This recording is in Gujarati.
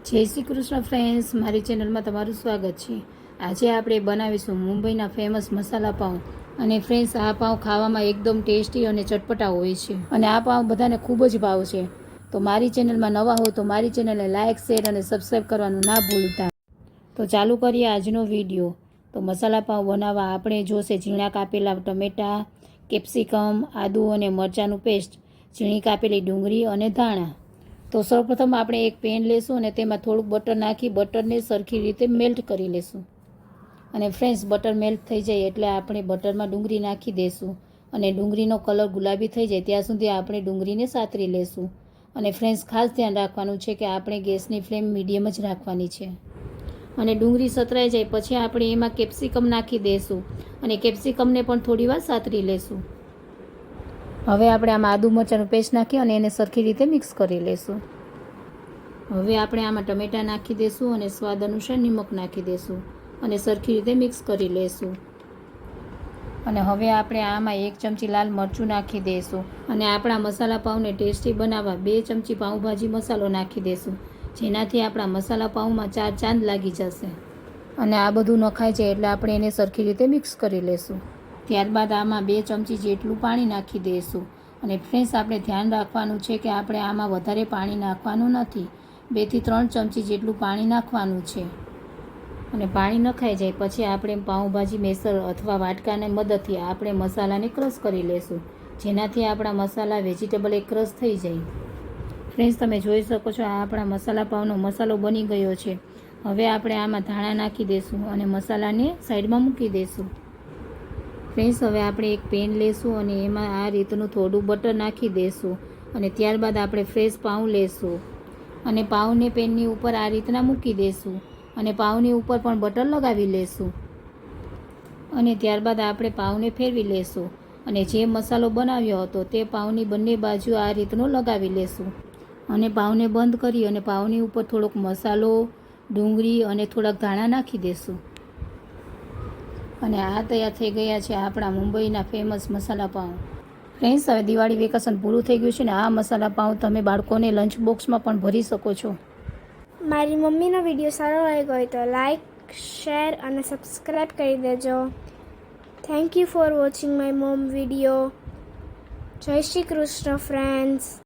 જય શ્રી કૃષ્ણ ફ્રેન્ડ્સ મારી ચેનલમાં તમારું સ્વાગત છે. આજે આપણે બનાવીશું મુંબઈના ફેમસ મસાલા પાઉં. અને ફ્રેન્ડ્સ આ પાઉં ખાવામાં એકદમ ટેસ્ટી અને ચટપટા હોય છે. અને આ પાઉં બધાને ખૂબ જ ભાવ છે. તો મારી ચેનલમાં નવા હોય તો મારી ચેનલને લાઇક શેર અને સબસ્ક્રાઈબ કરવાનું ના ભૂલતા. તો ચાલુ કરીએ આજનો વીડિયો તો મસાલા પાઉં બનાવવા આપણે જોશે ઝીણા કાપેલા ટમેટાં, કેપ્સિકમ, આદુ અને મરચાંનું પેસ્ટ ઝીણી કાપેલી ડુંગળી અને ધાણા. તો સૌપ્રથમ આપણે એક પેન લેશું અને તેમાં થોડુંક બટર નાખી, બટરને સરખી રીતે મેલ્ટ કરી લેશું. અને ફ્રેન્ડ્સ બટર મેલ્ટ થઈ જાય એટલે આપણે બટરમાં ડુંગળી નાખી દઈશું અને ડુંગળીનો કલર ગુલાબી થઈ જાય ત્યાં સુધી આપણે ડુંગળીને સાતરી લેશું. અને ફ્રેન્ડ્સ ખાસ ધ્યાન રાખવાનું છે કે આપણે ગેસની ફ્લેમ મીડિયમ જ રાખવાની છે. અને ડુંગળી સતરાઈ જાય પછી આપણે એમાં કેપ્સિકમ નાખી દઈશું અને કેપ્સિકમને પણ થોડીવાર સાતરી લેશું. હવે આપણે આમાં આદુ મરચાંનું પેસ્ટ નાખી અને એને સરખી રીતે મિક્સ કરી લઈશું હવે આપણે આમાં ટમેટાં નાખી દઈશું અને સ્વાદ અનુસાર નિમક નાખી દઈશું અને સરખી રીતે મિક્સ કરી લઈશું અને હવે આપણે આમાં એક ચમચી લાલ મરચું નાખી દઈશું અને આપણા મસાલા પાઉંને ટેસ્ટી બનાવવા બે ચમચી પાઉંભાજી મસાલો નાખી દઈશું જેનાથી આપણા મસાલા પાઉંમાં ચાર ચાંદ લાગી જશે. અને આ બધું નખાય છે એટલે આપણે એને સરખી રીતે મિક્સ કરી લેશું. ત્યારબાદ આમાં બે ચમચી જેટલું પાણી નાખી દઈશું અને ફ્રેન્ડ્સ, આપણે ધ્યાન રાખવાનું છે કે આપણે આમાં વધારે પાણી નાખવાનું નથી. બેથી ત્રણ ચમચી જેટલું પાણી નાખવાનું છે. અને પાણી નખાઈ જાય પછી આપણે પાઉંભાજી, મેસર અથવા વાટકાની મદદથી આપણે મસાલાને ક્રશ કરી લેશું. જેનાથી આપણા મસાલા વેજીટેબલ એ ક્રશ થઈ જાય. ફ્રેન્ડ્સ, તમે જોઈ શકો છો આ આપણા મસાલા પાઉંનો મસાલો બની ગયો છે. હવે આપણે આમાં ધાણા નાખી દઈશું અને મસાલાને સાઈડમાં મૂકી દઈશું ફ્રેન્ડ્સ, હવે આપણે એક પેન લેશું અને એમાં આ રીતનું થોડું બટર નાખી દઈશું અને ત્યારબાદ આપણે ફ્રેશ પાઉં લેશું. અને પાઉંને પેનની ઉપર આ રીતના મૂકી દઈશું અને પાઉંની ઉપર પણ બટર લગાવી લેશું. અને ત્યારબાદ આપણે પાઉંને ફેરવી લેશું અને જે મસાલો બનાવ્યો હતો તે પાઉંની બંને બાજુ આ રીતનો લગાવી લેશું. અને પાઉંને બંધ કરી અને પાઉંની ઉપર થોડોક મસાલો, ડુંગળી અને થોડાક ધાણા નાખી દઈશું અને આ તૈયાર થઈ ગયા છે આપણા મુંબઈના ફેમસ મસાલા પાઉં. ફ્રેન્ડ્સ, હવે દિવાળી વેકેશન પૂરું થઈ ગયું છે ને આ મસાલા પાઉં તમે બાળકોને લંચ બોક્સમાં પણ ભરી શકો છો. મારી મમ્મીનો વીડિયો સારો લાગ્યો હોય તો લાઈક શેર અને સબસ્ક્રાઈબ કરી દેજો. Thank you for watching my mom video જય શ્રી કૃષ્ણ ફ્રેન્ડ્સ